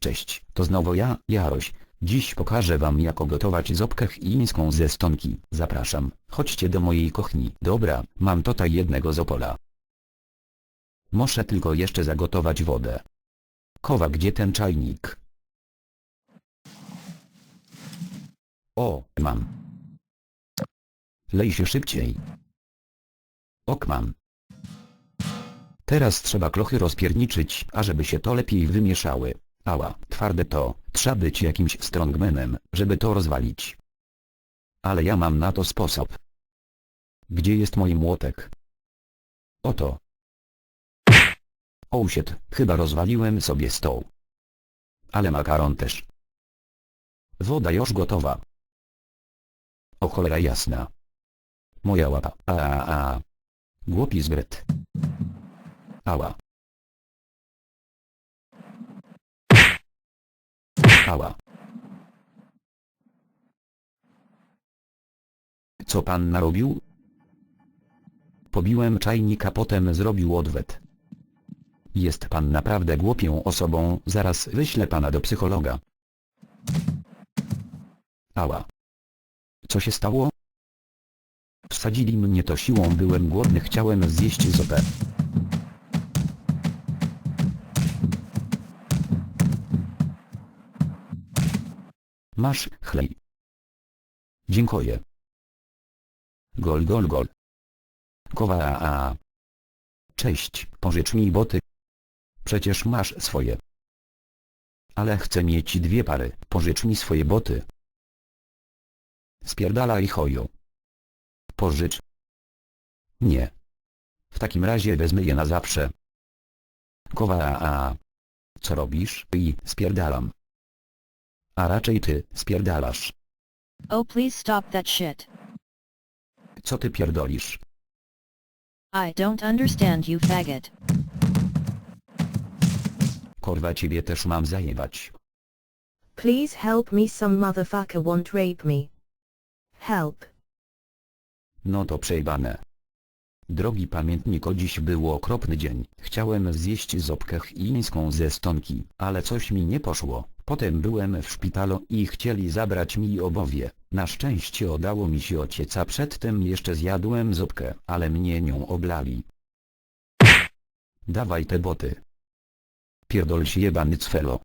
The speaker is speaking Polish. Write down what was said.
Cześć, to znowu ja, Jaroś. Dziś pokażę wam jak gotować zupkę chińską ze stonki. Zapraszam, chodźcie do mojej kuchni. Dobra, mam tutaj jednego zopola. Muszę tylko jeszcze zagotować wodę. Kowa gdzie ten czajnik? O, mam. Lej się szybciej. Ok mam. Teraz trzeba klochy rozpierniczyć, ażeby się to lepiej wymieszały. Ała, twarde to, trzeba być jakimś strongmanem, żeby to rozwalić. Ale ja mam na to sposób. Gdzie jest mój młotek? Oto. Oh shit, chyba rozwaliłem sobie stoł. Ale makaron też. Woda już gotowa. O cholera jasna. Moja łapa. A, a, a. Głupi zbyt. Ała. Ała. Co pan narobił? Pobiłem czajnika, potem zrobił odwet. Jest pan naprawdę głupią osobą, zaraz wyślę pana do psychologa. Ała. Co się stało? Wsadzili mnie to siłą, byłem głodny, chciałem zjeść zupę. Masz chlej. Dziękuję. Gol gol gol. Kowa a, a. Cześć, pożycz mi boty. Przecież masz swoje. Ale chcę mieć dwie pary, pożycz mi swoje boty. Spierdalaj choju. Pożycz. Nie. W takim razie wezmę je na zawsze. Kowa a, a. Co robisz? I spierdalam. A raczej ty spierdalasz. Oh please stop that shit. Co ty pierdolisz? I don't understand you faggot. Korwa ciebie też mam zajebać. Please help me some motherfucker won't rape me. Help. No to przejebane. Drogi pamiętniko dziś był okropny dzień. Chciałem zjeść zupkę chińską ze stonki, ale coś mi nie poszło. Potem byłem w szpitalu i chcieli zabrać mi obowie. Na szczęście udało mi się ociec, a przedtem jeszcze zjadłem zupkę, ale mnie nią oblali. Dawaj te boty. Pierdol się jebany cfelo.